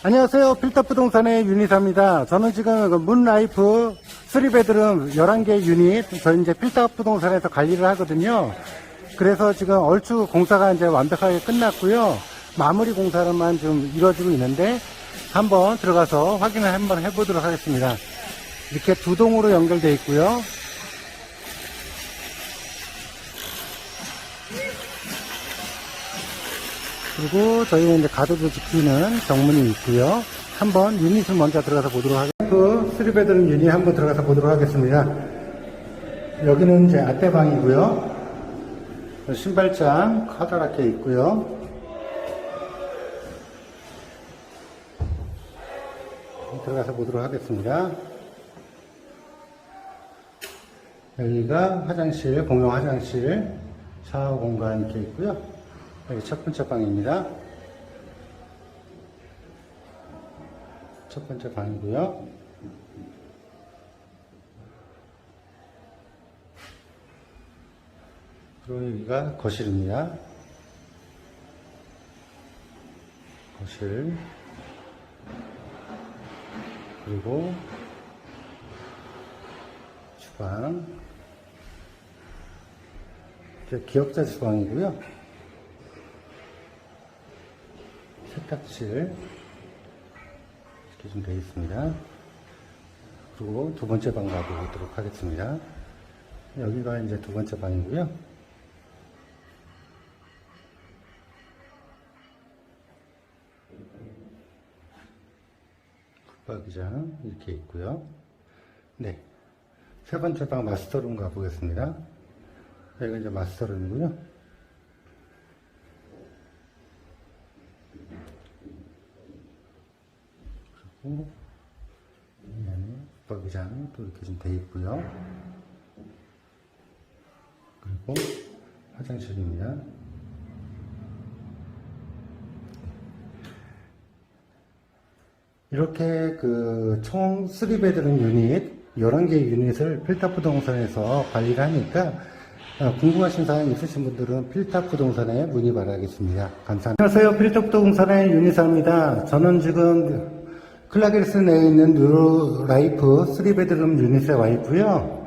안녕하세요. 필터 부동산의 윤희사입니다. 저는 지금 그 문라이프 3베드룸 11개 유닛, 저 이제 필터 부동산에서 관리를 하거든요. 그래서 지금 얼추 공사가 이제 완벽하게 끝났고요. 마무리 공사를만 좀 이루어지고 있는데, 한번 들어가서 확인을 한번 해보도록 하겠습니다. 이렇게 두 동으로 연결되어 있고요. 그리고 저희는 이제 가도도 지키는 정문이 있고요. 한번 유닛을 먼저 들어가서 보도록 하겠습니다. 그 3베드룸 유닛 한번 들어가서 보도록 하겠습니다. 여기는 이제 아떼방이고요. 신발장 커다랗게 있고요. 들어가서 보도록 하겠습니다. 여기가 화장실, 공용 화장실, 샤워 공간 이렇게 있고요. 여기 첫 번째 방입니다. 첫 번째 방이고요. 그리고 여기가 거실입니다. 거실. 그리고 주방. 기역자 주방이고요. 세탁실 이렇게 좀 되어 있습니다. 그리고 두 번째 방 가보도록 하겠습니다. 여기가 이제 두 번째 방이고요. 붙박이장 이렇게 있고요. 네. 세 번째 방 마스터룸 가보겠습니다. 여기가 이제 마스터룸이고요. 안에 붙박이장 또 이렇게 좀 돼 있고요. 그리고 화장실입니다. 이렇게 그 총 3베드룸 유닛 11개 유닛을 필타 부동산에서 관리를 하니까 어, 궁금하신 사항 있으신 분들은 필타 부동산에 문의 바라겠습니다. 감사합니다. 안녕하세요. 필타 부동산의 윤희사입니다. 저는 지금 클라게스 내에 있는 뉴로라이프 3베드룸 유닛에 와 있고요.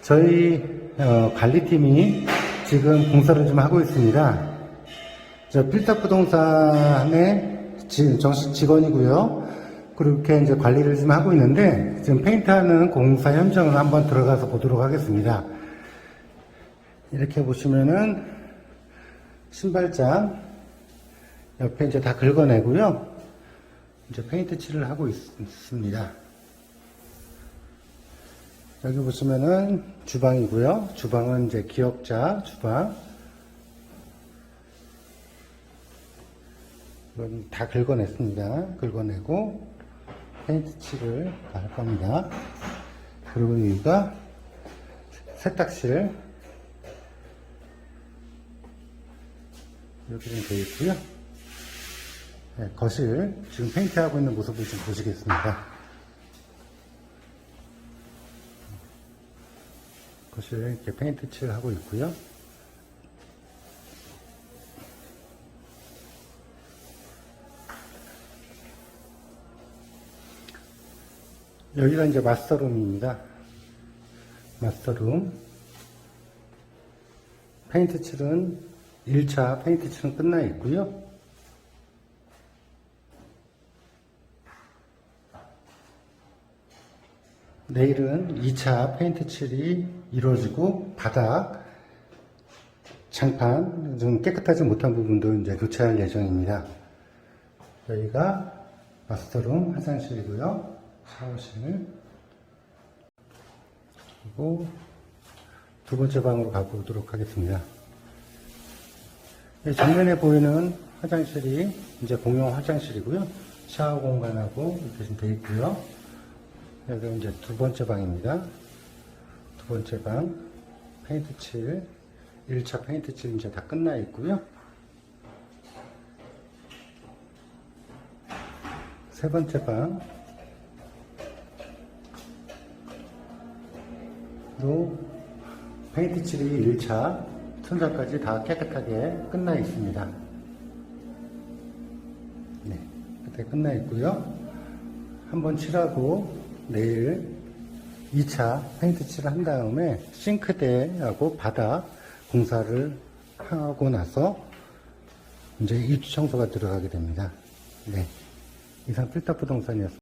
저희 어, 관리팀이 지금 공사를 좀 하고 있습니다. 저 필타 부동산의 지- 정식 직원이고요. 그렇게 이제 관리를 좀 하고 있는데 지금 페인트하는 공사 현장을 한번 들어가서 보도록 하겠습니다. 이렇게 보시면은 신발장 옆에 이제 다 긁어내고요. 이제 페인트 칠을 하고 있, 있습니다. 여기 보시면은 주방이고요. 주방은 이제 기역자 주방. 이건 다 긁어냈습니다. 긁어내고 페인트 칠을 할 겁니다. 그리고 여기가 세탁실 이렇게 좀 되어 있고요. 네, 거실 지금 페인트하고 있는 모습을 좀 보시겠습니다. 거실 이렇게 페인트 칠하고 있고요. 여기가 이제 마스터룸입니다. 마스터룸. 페인트 칠은 1차 페인트 칠은 끝나 있고요. 내일은 2차 페인트 칠이 이루어지고 바닥, 장판 좀 깨끗하지 못한 부분도 이제 교체할 예정입니다. 여기가 마스터룸 화장실이고요. 샤워실. 그리고 두 번째 방으로 가보도록 하겠습니다. 이 정면에 보이는 화장실이 이제 공용 화장실이고요. 샤워 공간하고 이렇게 좀 되어 있고요. 여기 이제 두 번째 방입니다. 두 번째 방 페인트 칠 1차 페인트 칠 이제 다 끝나 있고요. 세 번째 방로 페인트 칠이 1차 천장까지 다 깨끗하게 끝나 있습니다. 네, 네, 끝나 있고요. 한번 칠하고 내일 2차 페인트 칠을 한 다음에 싱크대하고 바닥 공사를 하고 나서 이제 입주 청소가 들어가게 됩니다. 네. 이상 필터 부동산이었습니다.